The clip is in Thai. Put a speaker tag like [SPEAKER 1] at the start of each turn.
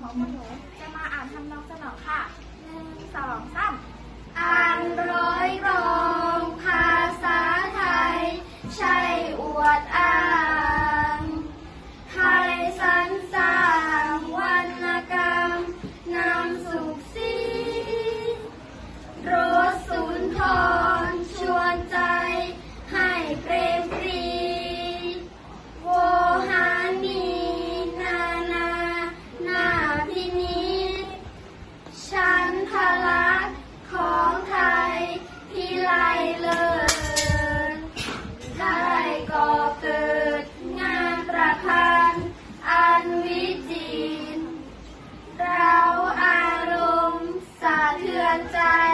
[SPEAKER 1] ของหนูจะมาอ่านทำนองสนองค่ะ อ
[SPEAKER 2] นใจ